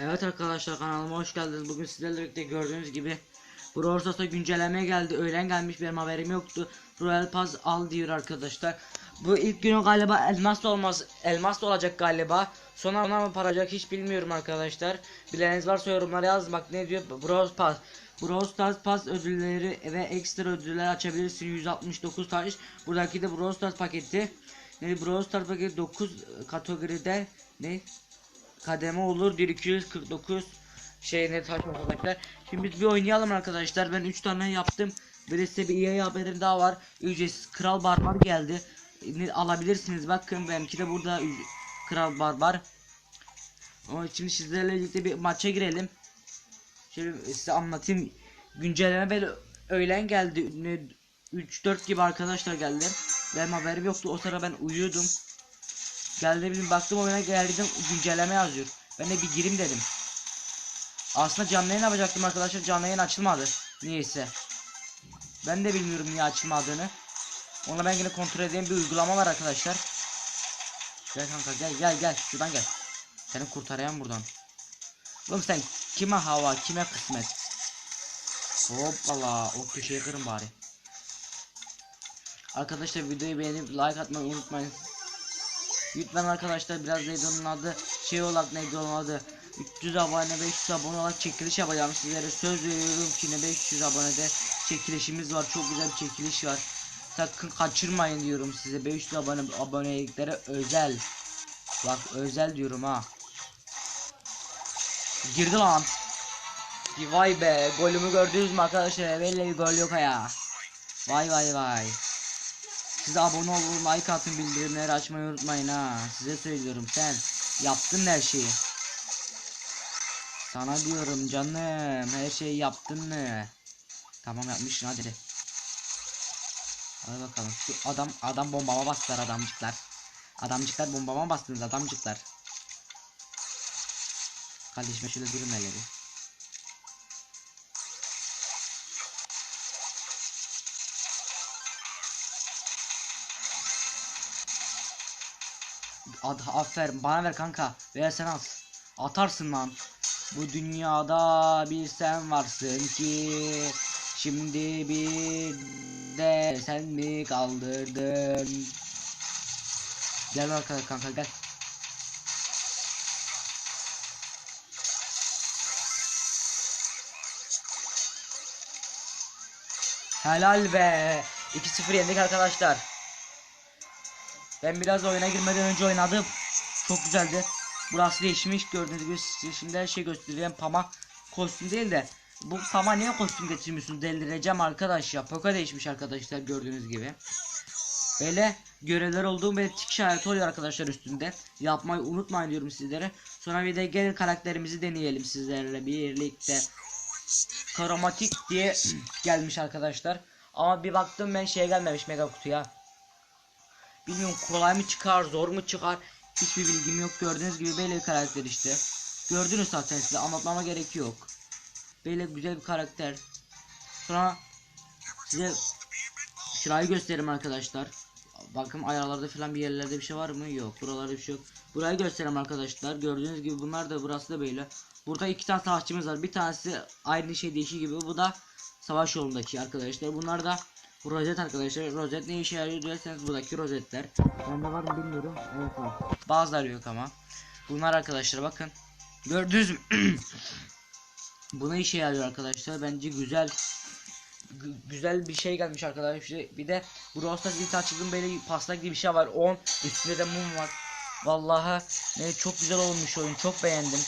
Evet arkadaşlar kanalıma hoş geldiniz. Bugün sizlerle birlikte gördüğünüz gibi Brawl Stars'a güncelleme geldi. Öğlen gelmiş benim haberim yoktu. Royal Pass al diyor arkadaşlar. Bu ilk günü galiba elmas da olmaz. Elmas da olacak galiba. Sonra ona mı paracak hiç bilmiyorum arkadaşlar. Bileniniz varsa yorumlara yazın. Bak ne diyor Brawl Pass. Brawl Stars Pass ödülleri ve ekstra ödüller açabilirsin 169 taş. Buradaki de Brawl Stars paketi. Ne Brawl Stars paketi 9 kategoride ne kademe olur 1249 şeyine taş arkadaşlar. Şimdi biz bir oynayalım arkadaşlar. Ben 3 tane yaptım. Bir bir EA haberim daha var. Ücretsiz Kral Barbar geldi. Alabilirsiniz. Bakın benimki de burada Kral Barbar. Ama şimdi sizlerle birlikte bir maça girelim. Şöyle size anlatayım. Güncelleme böyle öğlen geldi. Ne 3-4 gibi arkadaşlar geldi. Benim haberim yoktu. O sıra ben uyuyordum. Geldi bir baktım oyuna geldim güncelleme yazıyor. Ben de bir gireyim dedim. Aslında canlı yayın yapacaktım arkadaşlar. Canlı yayın açılmadı. Niyeyse. Ben de bilmiyorum niye açılmadığını. Ona ben yine kontrol edeyim bir uygulama var arkadaşlar. Gel kanka gel gel gel şuradan gel. Seni kurtarayım buradan. Oğlum sen kime hava kime kısmet. Hoppala o köşeyi kırın bari. Arkadaşlar videoyu beğenip like atmayı unutmayın. Lütfen arkadaşlar biraz neydi onun adı? Şey olarak neydi onun adı? 300 abone 500 abone olarak çekiliş yapacağım sizlere. Söz veriyorum ki ne 500 abonede çekilişimiz var çok güzel bir çekiliş var. Sakın kaçırmayın diyorum size. 500 abone aboneliklere özel. Bak özel diyorum ha. Girdi lan. Vay be golümü gördünüz mü arkadaşlar? Belli bir gol yok ya vay vay vay size abone olun, like atın, bildirimleri açmayı unutmayın ha. Size söylüyorum sen yaptın her şeyi. Sana diyorum canım, her şeyi yaptın mı? Tamam yapmışsın hadi. Hadi bakalım. Şu adam adam bombama bastılar adamcıklar. Adamcıklar bombama bastınız adamcıklar. Kardeşime şöyle durun hele Ad, aferin. Bana ver kanka. Veya sen al. Atarsın lan. Bu dünyada bir sen varsın ki şimdi bir de sen mi kaldırdın? Gel kanka kanka gel. Helal be. 2-0 yendik arkadaşlar ben biraz oyuna girmeden önce oynadım. Çok güzeldi. Burası değişmiş gördüğünüz gibi size şimdi her şey göstereceğim. Pama kostüm değil de bu Pama niye kostüm getirmiyorsun delireceğim arkadaş ya. Poka değişmiş arkadaşlar gördüğünüz gibi. Böyle görevler olduğum ve tik işareti oluyor arkadaşlar üstünde. Yapmayı unutmayın diyorum sizlere. Sonra bir de gel karakterimizi deneyelim sizlerle birlikte. Kromatik diye gelmiş arkadaşlar. Ama bir baktım ben şeye gelmemiş mega kutuya. Bilmiyorum kolay mı çıkar zor mu çıkar? Hiçbir bilgim yok. Gördüğünüz gibi böyle bir karakter işte. Gördünüz zaten size anlatmama gerek yok. Böyle güzel bir karakter. Sonra size şurayı göstereyim arkadaşlar. Bakın ayarlarda falan bir yerlerde bir şey var mı? Yok buralarda bir şey yok. Burayı göstereyim arkadaşlar. Gördüğünüz gibi bunlar da burası da böyle burada iki tane savaşçımız var. Bir tanesi aynı şey değişik gibi. Bu da savaş yolundaki arkadaşlar. Bunlar da bu rozet arkadaşlar. Rozet ne işe yarıyor diyorsanız buradaki rozetler. Bende var mı bilmiyorum. Evet var. Bazıları yok ama. Bunlar arkadaşlar bakın. Gördünüz mü? Buna işe yarıyor arkadaşlar. Bence güzel güzel bir şey gelmiş arkadaşlar. Bir de bu Rostas ilk açıldım böyle pasta gibi bir şey var. 10 üstünde de mum var. Vallahi ne çok güzel olmuş oyun. Çok beğendim.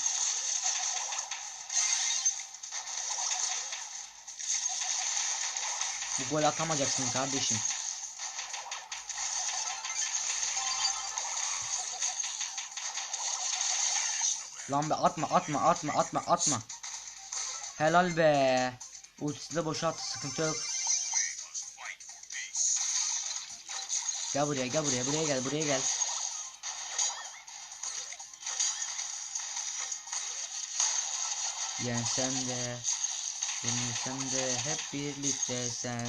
Bu gol atamayacaksın kardeşim. Lan be atma atma atma atma atma. Helal be. Ultisi de boşa attı sıkıntı yok. Gel buraya gel buraya buraya gel buraya gel. Yensen de Yenilsem de hep birlikte sen.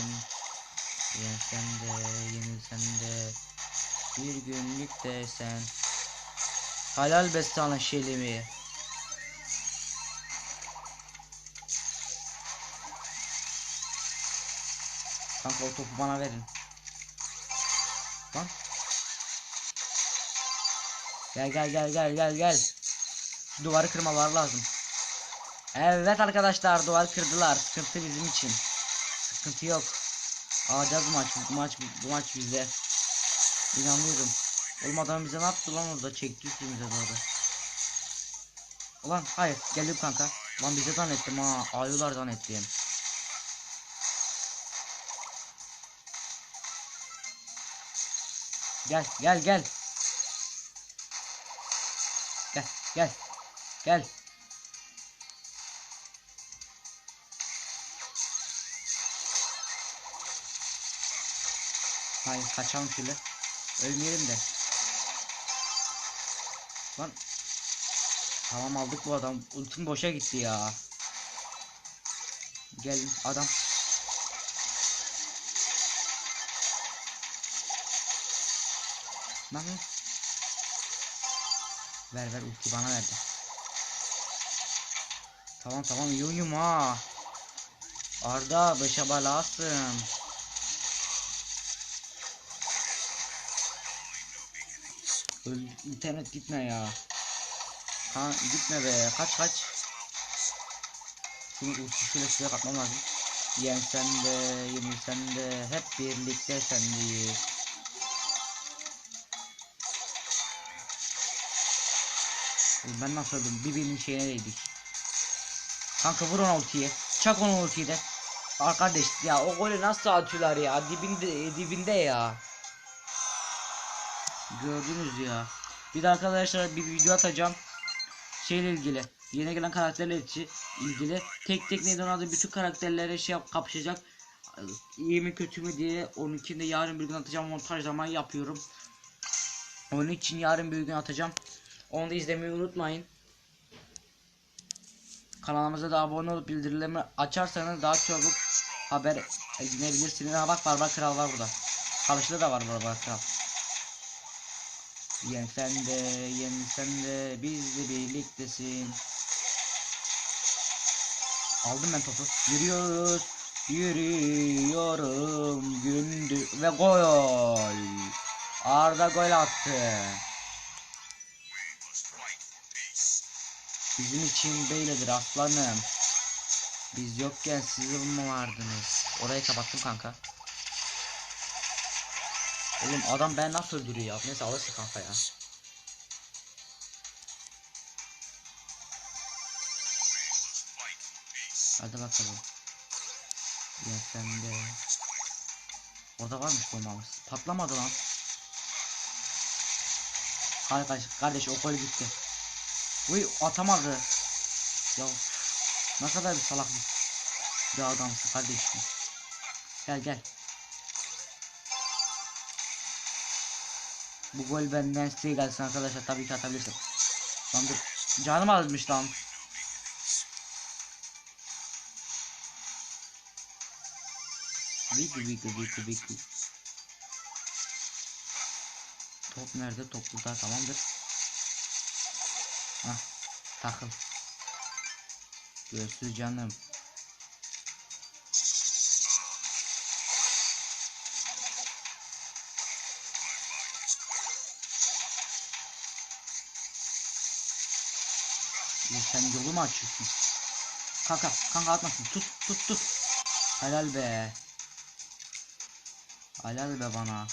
Yensem de yenilsem de Bir günlük de sen. Halal be sana şelimi Kanka o topu bana verin. Lan. Gel gel gel gel gel gel. Duvarı kırmalar lazım. Evet arkadaşlar duvar kırdılar. Sıkıntı bizim için. Sıkıntı yok. Alacağız bu maç. Bu maç bu maç bizde. İnanıyorum. Oğlum adam bize ne yaptı lan orada? Çekti üstümüze doğru. Ulan hayır geldim kanka. Lan bize zannettim ha. Ayılar zannettim. Gel gel gel. Gel gel. Gel. Hayır kaçalım şöyle. Ölmeyelim de. Lan. Tamam aldık bu adam. Ultim boşa gitti ya. Gelin adam. Lan. Ver ver ulti bana verdi. Tamam tamam iyi oynuyorum ha. Arda beşe balasın. Öl, internet gitme ya. Ha gitme be kaç kaç. Şunu şöyle suya katmam lazım. Yensen de yenilsen de hep birlikte sendeyiz. Ben nasıl öldüm? Birbirinin şeyine değdik. Kanka vur onu ultiyi. Çak onu ultiyi de. Arkadaş ya o golü nasıl atıyorlar ya? Dibinde dibinde ya. Gördünüz ya. Bir de arkadaşlar bir video atacağım. Şeyle ilgili. Yeni gelen karakterler için ilgili. Tek tek neyden adı bütün karakterlere şey yap, kapışacak. İyi mi kötü mü diye onun için de yarın bir gün atacağım montajlama yapıyorum. Onun için yarın bir gün atacağım. Onu da izlemeyi unutmayın. Kanalımıza da abone olup bildirimleri açarsanız daha çabuk haber edinebilirsiniz. Ha bak Barbar Kral var burada. Çalışlı da var Barbar Kral. Yensen de yensen de bizle birliktesin. Aldım ben topu. Yürüyoruz. Yürüyorum gündüz ve gol. Arda gol attı. Bizim için böyledir aslanım. Biz yokken siz mi vardınız? Orayı kapattım kanka. Oğlum adam ben nasıl öldürüyor ya? Neyse alırsın kanka ya. Hadi bakalım. Ya. Orada varmış bombamız. Patlamadı lan. Kardeş, kardeş o gol gitti. Uy atamadı. Ya ne kadar bir salak bir, bir adamsın kardeşim. Gel gel. Bu gol benden size gelsin arkadaşlar tabii ki atabilirsin. Lan dur. Canım azmış lan. Viki viki viki viki. Top nerede? Top burada tamamdır. Hah takıl. Görüşürüz canım. Sen yolu mu açıyorsun? Kanka, kanka atmasın. Tut, tut, tut. Helal be. Helal be bana.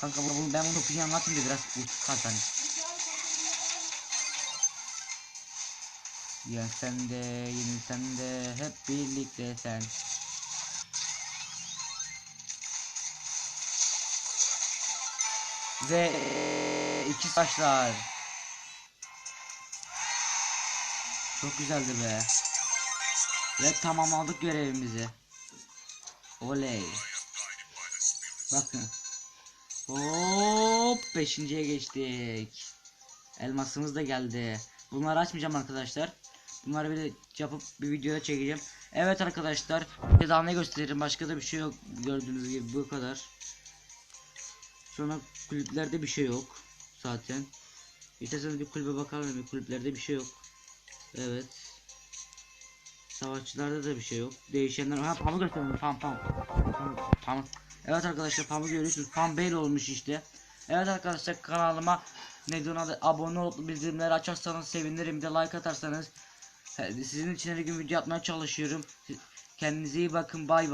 Kanka bunu ben bunu piyan atayım da biraz uç kalk hani. Yensen de yenilsen de hep birlikte sen. Ve iki saçlar. Çok güzeldi be. Ve tamamladık görevimizi. Oley. Bakın. Hop beşinciye geçtik. Elmasımız da geldi. Bunları açmayacağım arkadaşlar. Bunları bir yapıp bir videoya çekeceğim. Evet arkadaşlar. Bir daha ne gösteririm. Başka da bir şey yok. Gördüğünüz gibi bu kadar. Sonra kulüplerde bir şey yok. Zaten. İsterseniz bir kulübe bakalım. Bir kulüplerde bir şey yok. Evet. Savaşçılarda da bir şey yok. Değişenler ha pamuk gösterdim pam pam. Pamuk. Evet arkadaşlar pamuk görüyorsunuz. Pam bel olmuş işte. Evet arkadaşlar kanalıma ne diyor adı abone olup bildirimleri açarsanız sevinirim. Bir de like atarsanız. Sizin için her gün video yapmaya çalışıyorum. Kendinize iyi bakın bay bay.